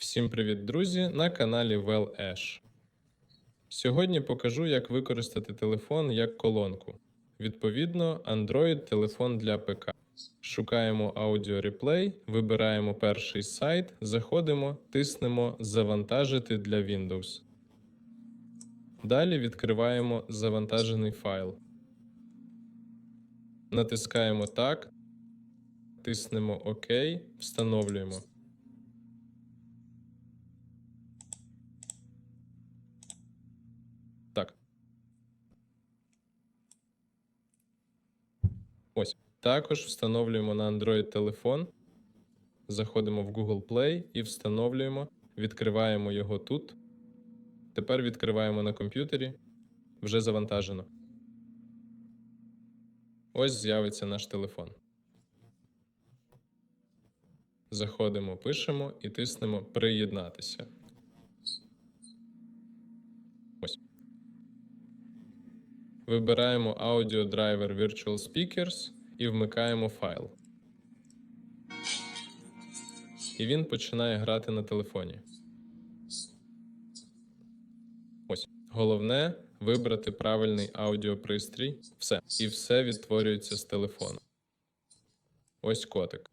Всім привіт, друзі! На каналі Well. Сьогодні покажу, як використати телефон як колонку. Відповідно, Android телефон для ПК. Шукаємо аудіореплей, вибираємо перший сайт, заходимо, тиснемо Завантажити для Windows. Далі відкриваємо завантажений файл. Натискаємо Так, тиснемо ОК, встановлюємо. Так. Ось. Також встановлюємо на Android телефон. Заходимо в Google Play і встановлюємо. Відкриваємо його тут. Тепер відкриваємо на комп'ютері. Вже завантажено. Ось з'явиться наш телефон. Заходимо, пишемо і тиснемо Приєднатися. Ось. Вибираємо Driver Virtual Speakers і вмикаємо файл. І він починає грати на телефоні. Ось. Головне вибрати правильний аудіопристрій. Все. І все відтворюється з телефону. Ось котик.